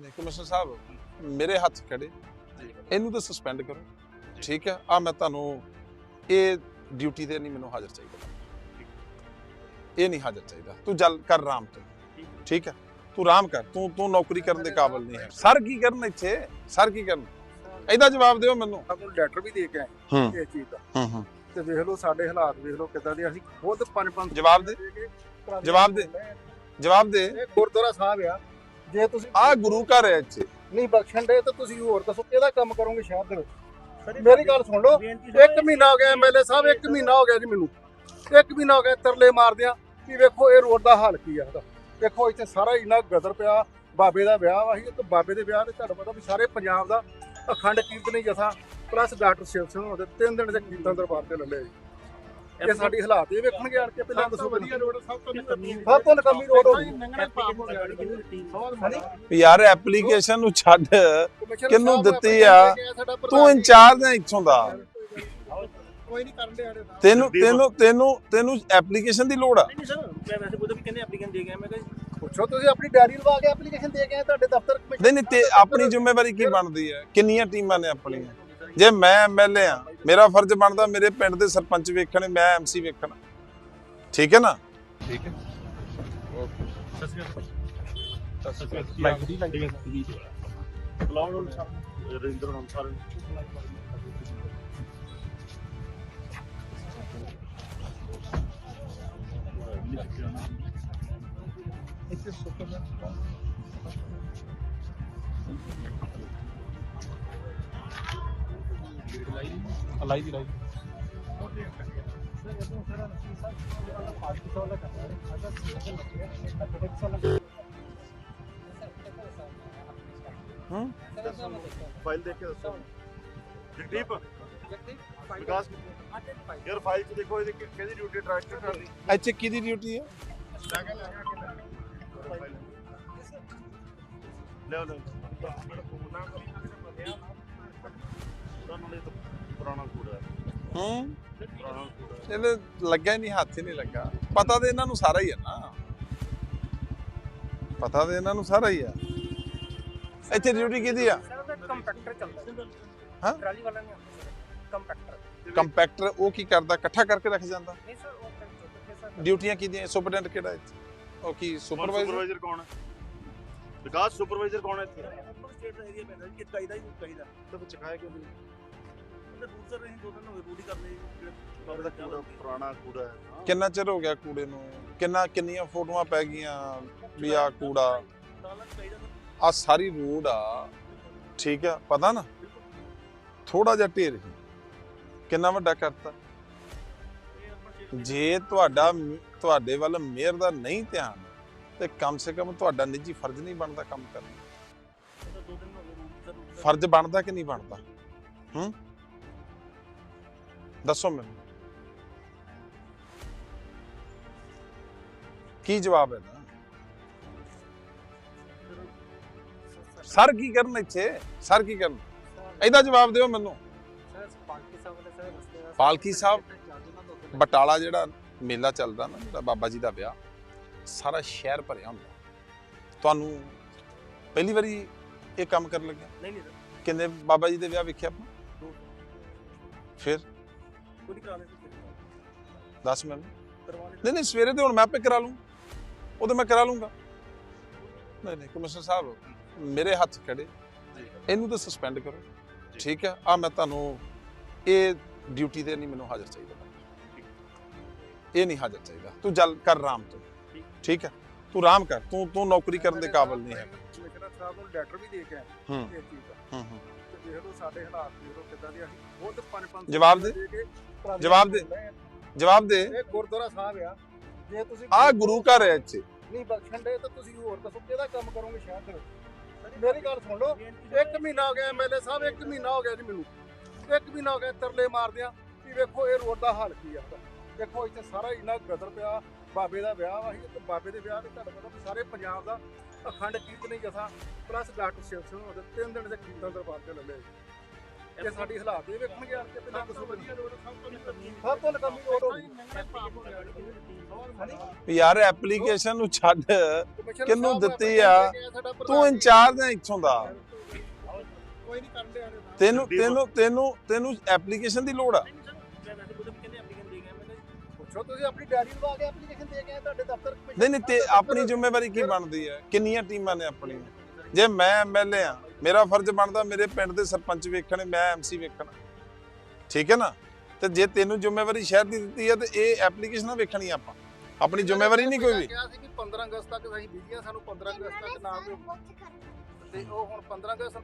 ਨੇ ਕਮਿਸ਼ਨਰ ਸਾਹਿਬ ਮੇਰੇ ਹੱਥ ਖੜੇ। ਇਹਨੂੰ ਤਾਂ ਸਸਪੈਂਡ ਕਰੋ। ਠੀਕ ਹੈ ਆ ਮੈਂ ਤੁਹਾਨੂੰ ਇਹ ਡਿਊਟੀ ਤੇ ਨਹੀਂ ਮੈਨੂੰ ਹਾਜ਼ਰ ਚਾਹੀਦਾ। ਇਹ ਨਹੀਂ ਹਾਜ਼ਰ ਚਾਹੀਦਾ। ਤੂੰ ਜਲ ਕਰ ਆਰਾਮ ਤੇ। ਠੀਕ ਹੈ। ਤੂੰ ਆਰਾਮ ਕਰ। ਤੂੰ ਤੂੰ ਨੌਕਰੀ ਕਰਨ ਦੇ ਕਾਬਿਲ ਨਹੀਂ ਹੈ। ਸਰ ਕੀ ਕਰਨ ਇੱਥੇ? ਸਰ ਕੀ ਕਰਨ? ਇਹਦਾ ਜਵਾਬ ਦਿਓ ਮੈਨੂੰ। ਸਾਨੂੰ ਲੈਟਰ ਵੀ ਦੇ ਕੇ ਆਏ ਹੂੰ। ਇਸ ਚੀਜ਼ ਦਾ। ਹੂੰ ਹੂੰ। ਤੇ ਵੇਖ ਲਓ ਸਾਡੇ ਹਾਲਾਤ ਵੇਖ ਲਓ ਕਿਦਾਂ ਦੇ ਅਸੀਂ ਖੁਦ ਪੰਜ ਪੰਜ ਜਵਾਬ ਦੇ। ਜਵਾਬ ਦੇ। ਜਵਾਬ ਦੇ। ਇਹ ਗੁਰਦੁਆਰਾ ਸਾਹਿਬ ਆ। ਜੇ ਤੁਸੀਂ ਆ ਗੁਰੂ ਘਰ ਹੈ ਇੱਥੇ। ਨਹੀਂ ਬਖਸ਼ਣ ਦੇ ਤਾਂ ਤੁਸੀਂ ਹੋਰ ਦੱਸੋ ਕਿਹਦਾ ਕੰਮ ਕਰੋਗੇ ਸ਼ਹਿਰ ਦੇ ਵਿੱਚ? ਮੇਰੀ ਗੱਲ ਸੁਣ ਲਓ ਇੱਕ ਮਹੀਨਾ ਹੋ ਗਿਆ ਐਮਐਲਏ ਸਾਹਿਬ ਇੱਕ ਮਹੀਨਾ ਹੋ ਗਿਆ ਜੀ ਮੈਨੂੰ। ਇੱਕ ਮਹੀਨਾ ਹੋ ਗਿਆ ਤਰਲੇ ਮਾਰਦਿਆਂ ਵੀ ਵੇਖੋ ਇਹ ਰੋਡ ਦਾ ਹਾਲ ਕੀ ਆ ਇਹਦਾ। ਦੇਖੋ ਇੱਥੇ ਸਾਰਾ ਇੰਨਾ ਗਦਰ ਪਿਆ ਬਾਬੇ ਦਾ ਵਿਆਹ ਵਾ ਸੀ ਤੇ ਬਾਬੇ ਦੇ ਵਿਆਹ ਤੇ ਤੁਹਾਨੂੰ ਪਤਾ ਵੀ ਸਾਰੇ ਪੰਜਾਬ ਦਾ ਅਖੰਡ ਕੀਰਤਨੀ ਜਥਾ ਪਲੱਸ ਡਾਕਟਰ ਸ਼ਿਵ ਸਿੰਘ ਹੋਦੇ ਤਿੰਨ ਦਿਨ ਦੇ ਕੀਰਤਨ ਦਰਬਾਰ ਤੇ ਲੱਲੇ ਜੀ। ਇਹ ਸਾਡੀ ਹਾਲਾਤ ਇਹ ਵੇਖਣਗੇ ਆਣ ਕੇ ਪਹਿਲਾਂ ਦੱਸੋ ਵਧੀਆ ਰੋਡ ਸਭ ਤੋਂ ਸਭ ਤੋਂ ਨਕਮੀ ਰੋਡ ਹੋ ਗਈ ਵੀ ਯਾਰ ਐਪਲੀਕੇਸ਼ਨ ਨੂੰ ਛੱਡ। ਸਾਹਿਬ ਦਿੱਤੀ ਆਪਣੇ ਆ? ਤੂੰ। ਇੰਚਾਰਜ ਹੈ ਇੱਥੋਂ ਦਾ। ਕੋਈ ਨਹੀਂ ਕਰਨ ਦੇ ਆੜੇ ਤੈਨੂੰ ਤੈਨੂੰ ਤੈਨੂੰ ਤੈਨੂੰ ਐਪਲੀਕੇਸ਼ਨ ਦੀ ਲੋੜ ਆ। ਨਹੀਂ ਸਰ ਮੈਂ ਵੈਸੇ ਬੋਲਦਾ ਵੀ ਕਹਿੰਦੇ ਐਪਲੀਕੈਂਟ ਦੇ ਗਿਆ ਮੈਂ ਕਿਹਾ ਪੁੱਛੋ ਤੁਸੀਂ ਆਪਣੀ ਡਾਇਰੀ ਲਵਾ ਕੇ ਐਪਲੀਕੇਸ਼ਨ ਦੇ ਕੇ ਆਏ ਤੁਹਾਡੇ ਦਫ਼ਤਰ ਕਮਿਸ਼ਨ ਨਹੀਂ ਨਹੀਂ ਤੇ ਆਪਣੀ ਜ਼ਿੰਮੇਵਾਰੀ ਕੀ ਬਣਦੀ ਹੈ? ਕਿੰਨੀਆਂ ਟੀਮਾਂ ਨੇ ਆਪਣੀਆਂ? ਜੇ ਮੈਂ ਐਮਐਲਏ ਆ ਮੇਰਾ ਫਰਜ਼ ਬਣਦਾ ਮੇਰੇ ਪਿੰਡ ਦੇ ਸਰਪੰਚ ਵੇਖਣੇ ਮੈਂ ਐਮਸੀ ਵੇਖਣਾ। ਠੀਕ ਹੈ ਨਾ? ਠੀਕ ਹੈ। ਲਾਉਣ ਰਿੰਦਰ ਨਾਮ ਸਾਰੇ ਲਾਈ ਦੀ ਲਾਈ ਹੂੰ? ਫਾਈਲ ਦੇਖ ਕੇ ਦੱਸੋ। ਜਗਦੀਪ ਵਿਕਾਸ ਯਾਰ ਫਾਈਲ 'ਚ ਦੇਖੋ ਇਹਦੀ ਕਿ- ਕਿਹਦੀ ਡਿਊਟੀ ਟਰੈਕਟਰ ਕਰਦੀ ਇੱਥੇ ਕਿਹਦੀ ਡਿਊਟੀ ਹੈ ਲੈ ਲੈ ਤੁਹਾਨੂੰ ਇਹ ਤਾਂ ਪੁਰਾਣਾ ਕੂੜਾ ਹੈ। ਹੂੰ। ਪੁਰਾਣਾ ਕੂੜਾ। ਇਹਨੇ ਲੱਗਾ ਹੀ ਨਹੀਂ ਹੱਥ ਹੀ ਨਹੀਂ ਲੱਗਾ। ਪਤਾ ਤੇ ਇਹਨਾਂ ਨੂੰ ਸਾਰਾ ਹੀ ਹੈ ਨਾ। ਪਤਾ ਤੇ ਇਹਨਾਂ ਨੂੰ ਸਾਰਾ ਹੀ ਆ ਇੱਥੇ ਡਿਊਟੀ ਕਿਹਦੀ ਆ? ਸਰ ਉਹਦਾ ਕੰਪੈਕਟਰ ਚੱਲਦਾ ਹਾਂ? ਟਰਾਲੀ ਵਾਲਾ ਨਹੀਂ ਕੰਪੈਕਟਰ ਕੰਪੈਕਟਰ ਉਹ ਕੀ ਕਰਦਾ? ਇਕੱਠਾ ਕਰਕੇ ਰੱਖ ਜਾਂਦਾ? ਨਹੀਂ ਸਰ ਉਹ ਕਰ ਚੁੱਕੇ ਸਰ ਡਿਊਟੀਆਂ ਕਿਹਦੀਆਂ? ਸੁਪਰਡੈਂਟ ਕਿਹੜਾ ਇੱਥੇ? ਉਹ ਕੀ ਸੁਪਰਵਾਈਜ਼ਰ ਸੁਪਰਵਾਈਜ਼ਰ ਕੌਣ ਹੈ? ਵਿਕਾਸ ਸੁਪਰਵਾਈਜ਼ਰ ਕੌਣ ਹੈ ਇੱਥੇ? ਸਟੇਟ ਦਾ ਏਰੀਆ ਪੈਂਦਾ ਕਿ ਚਾਹੀਦਾ ਹੀ ਚਾਹੀਦਾ ਤਾਂ ਚਕਾਇਆ ਕਿਉਂ ਨਹੀਂ? ਉਹਦੇ ਰੂਲ ਸਰ ਅਸੀਂ ਦੋ ਦਿਨ ਹੋਏ ਰੂਲ ਹੀ ਕਰਨੇ ਉਹਦਾ ਕੂੜਾ ਪੁਰਾਣਾ ਕੂੜਾ ਹੈ। ਕਿੰਨਾ ਚਿਰ ਹੋ ਗਿਆ ਕੂੜੇ ਨੂੰ? ਕਿੰਨਾ ਕਿੰਨੀਆਂ ਫੋਟੋਆਂ ਪੈ ਗਈਆਂ ਵੀ ਆ ਕੂੜਾ? ਚਾਹੀਦਾ ਆ ਸਾਰੀ ਰੋਡ ਆ। ਠੀਕ ਆ ਪਤਾ ਨਾ? ਥੋੜਾ ਜਿਹਾ ਢੇਰ ਹੀ। ਕਿੰਨਾ ਵੱਡਾ ਕਰਤਾ? ਇਹ ਆਪਾਂ ਸਟੇਟ ਜੇ ਤੁਹਾਡਾ ਤੁਹਾਡੇ ਵੱਲ ਮੇਅਰ ਦਾ ਨਹੀਂ ਧਿਆਨ ਤੇ ਕਮ ਸੇ ਕਮ ਤੁਹਾਡਾ ਨਿੱਜੀ ਫਰਜ਼ ਨਹੀਂ ਬਣਦਾ ਕੰਮ ਕਰਨਾ ਦਾ। ਦੋ ਦਿਨ ਹੋ ਗਏ ਰੂਲ ਸਰ ਫਰਜ਼ ਬਣਦਾ ਕਿ ਨਹੀਂ ਬਣਦਾ? ਹੂੰ? ਦੱਸੋ ਮੈਨੂੰ। ਕੀ ਜਵਾਬ ਹੈ ਸਰ ਕੀ ਕਰਨ ਇੱਥੇ? ਸਰ ਕੀ ਕਰਨ? ਇਹਦਾ ਜਵਾਬ ਦਿਓ ਮੈਨੂੰ। ਪਾਲਕੀ ਸਾਹਿਬ ਬਟਾਲਾ ਜਿਹੜਾ ਮੇਲਾ ਚੱਲਦਾ ਨਾ ਜਿਹੜਾ ਬਾਬਾ ਜੀ ਦਾ ਵਿਆਹ ਸਾਰਾ ਸ਼ਹਿਰ ਭਰਿਆ ਹੁੰਦਾ। ਤੁਹਾਨੂੰ ਪਹਿਲੀ ਵਾਰੀ ਇਹ ਕੰਮ ਕਰਨ ਲੱਗਿਆ? ਨਹੀਂ ਨਹੀਂ ਕਿੰਨੇ ਬਾਬਾ ਜੀ ਦੇ ਵਿਆਹ ਵੇਖਿਆ ਆਪਾਂ? ਫਿਰ? ਕਰਾ ਸਰ ਦੱਸ ਮੈਨੂੰ। ਨਹੀਂ ਨਹੀਂ ਸਵੇਰੇ ਤੇ ਹੁਣ ਮੈਂ ਆਪੇ ਕਰਾ ਲੂੰ। ਉਹ ਤੇ ਮੈਂ ਕਰਾ ਲੂੰਗਾ। ਨਹੀਂ ਨਹੀਂ ਕਮਿਸ਼ਨਰ ਸਾਹਿਬ ਮੇਰੇ ਹੱਥ ਖੜੇ। ਇਹਨੂੰ ਤਾਂ ਸਸਪੈਂਡ ਕਰੋ। ਠੀਕ ਹੈ ਆ ਮੈਂ ਤੁਹਾਨੂੰ ਇਹ ਡਿਊਟੀ ਤੇ ਨਹੀਂ ਮੈਨੂੰ ਹਾਜ਼ਰ ਚਾਹੀਦਾ। ਇਹ ਨਹੀਂ ਹਾਜ਼ਰ ਚਾਹੀਦਾ। ਤੂੰ ਜਲ ਕਰ ਆਰਾਮ ਤੋਂ। ਠੀਕ। ਹੈ ਤੂੰ ਆਰਾਮ ਕਰ। ਤੂੰ ਤੂੰ ਨੌਕਰੀ ਕਰਨ ਦੇ ਕਾਬਿਲ ਨਹੀਂ ਹੈ ਕਮਿਸ਼ਨਰ ਸਾਹਿਬ ਨੂੰ ਲੈਟਰ ਵੀ ਦੇ ਕੇ ਆਏ ਹੂੰ। ਹੂੰ ਹੂੰ। ਤੇ ਵੇਖ ਲਓ ਸਾਡੇ ਹਾਲਾਤ ਵੇਖ ਲਓ ਕਿਦਾਂ ਦੇ ਅਸੀਂ ਖੁਦ ਪੰਜ ਪੰਜ ਜਵਾਬ ਦੇ। ਕੇ ਜਵਾਬ ਦੇ। ਜਵਾਬ ਦੇ। ਇਹ ਗੁਰਦੁਆਰਾ ਸਾਹਿਬ ਆ। ਜੇ ਤੁਸੀਂ ਆ ਗੁਰੂ ਘਰ ਹੈ ਇੱਥੇ। ਨਹੀਂ ਬਖਸ਼ਣ ਦੇ ਤਾਂ ਤੁਸੀਂ ਹੋਰ ਦੱਸੋ ਕਿਹਦਾ ਕੰਮ ਕਰੋਗੇ ਸ਼ਹਿਰ ਦੇ ਵਿੱਚ? ਮੇਰੀ ਗੱਲ ਸੁਣ ਲਓ ਇੱਕ ਮਹੀਨਾ ਹੋ ਗਿਆ ਐਮਐਲਏ ਸਾਹਿਬ ਇੱਕ ਮਹੀਨਾ ਹੋ ਗਿਆ ਜੀ ਮੈਨੂੰ। ਇੱਕ ਮਹੀਨਾ ਹੋ ਗਿਆ ਤਰਲੇ ਮਾਰਦਿਆਂ ਵੀ ਵੇਖੋ ਇਹ ਰੋਡ ਦਾ ਹਾਲ ਕੀ ਆ। ਦੇਖੋ ਇੱਥੇ ਸਾਰਾ ਇੰਨਾ ਗਦਰ ਪਿਆ ਬਾਬੇ ਦਾ ਵਿਆਹ ਵਾ ਸੀ ਤੇ ਬਾਬੇ ਦੇ ਵਿਆਹ ਤੇ ਤੁਹਾਨੂੰ ਪਤਾ ਵੀ ਸਾਰੇ ਪੰਜਾਬ ਦਾ ਅਖੰਡ ਕੀਰਤਨੀ ਜਥਾ ਪਲੱਸ ਡਾਕਟਰ ਸ਼ਿਵ ਸਿੰਘ ਹੋਦੇ ਤਿੰਨ ਦਿਨ ਦੇ ਕੀਰਤਨ ਦਰਬਾਰ ਤੇ ਲੱਲੇ ਇਹ ਸਾਡੀ ਹਾਲਾਤ ਇਹ ਵੇਖਣਗੇ ਆਣ ਕੇ ਦੱਸੋ ਭਾਜੀ ਵਧੀਆ ਰੋਡ ਸਭ ਤੋਂ ਨਕਮੀ ਸਭ ਤੋਂ ਰੋਡ ਵੀ ਯਾਰ ਐਪਲੀਕੇਸ਼ਨ ਨੂੰ ਛੱਡ ਸਾਹਿਬ ਦਿੱਤੀ ਆ? ਤੂੰ ਇੰਚਾਰਜ ਹੈ ਇੱਥੋਂ ਦਾ। ਕੋਈ ਨਹੀਂ ਕਰਨ ਡਿਆ ਤੈਨੂੰ ਤੈਨੂੰ ਤੈਨੂੰ ਤੈਨੂੰ ਐਪਲੀਕੇਸ਼ਨ ਦੀ ਲੋੜ ਆ। ਪੁੱਛੋ ਤੁਸੀਂ ਆਪਣੀ ਡਾਇਰੀ ਲਵਾ ਕੇ ਐਪਲੀਕੇਸ਼ਨ ਦੇ ਕੇ ਆਏ ਤੁਹਾਡੇ ਦਫ਼ਤਰ ਨਹੀਂ ਨਹੀਂ ਤੇ ਆਪਣੀ ਜ਼ਿੰਮੇਵਾਰੀ ਕੀ ਬਣਦੀ ਹੈ? ਕਿੰਨੀਆਂ ਟੀਮਾਂ ਨੇ ਆਪਣੀਆਂ ਜੇ ਮੈਂ ਐਮਐਲਏ ਆ ਮੇਰਾ ਫਰਜ਼ ਬਣਦਾ ਮੇਰੇ ਪਿੰਡ ਦੇ ਸਰਪੰਚ ਵੇਖਣੇ ਮੈਂ ਐਮਸੀ ਵੇਖਣਾ। ਠੀਕ ਹੈ ਨਾ? ਤੇ ਜੇ ਤੈਨੂੰ ਜ਼ਿੰਮੇਵਾਰੀ ਸ਼ਹਿਰ ਦੀ ਦਿੱਤੀ ਹੈ ਤੇ ਇਹ ਐਪਲੀਕੇਸ਼ਨਾਂ ਵੇਖਣੀਆਂ ਆਪਾਂ। ਆਪਣੀ ਜ਼ਿੰਮੇਵਾਰੀ ਨਹੀਂ ਕੋਈ ਵੀ। ਕਿਹਾ ਸੀ ਕਿ 15 ਅਗਸਤ ਤੱਕ ਅਸੀਂ ਬਿਜੀਆਂ ਸਾਨੂੰ 15 ਅਗਸਤ ਤੱਕ ਨਾ ਦਿਓ ਤੇ ਉਹ ਹੁਣ 15 ਅਗਸਤ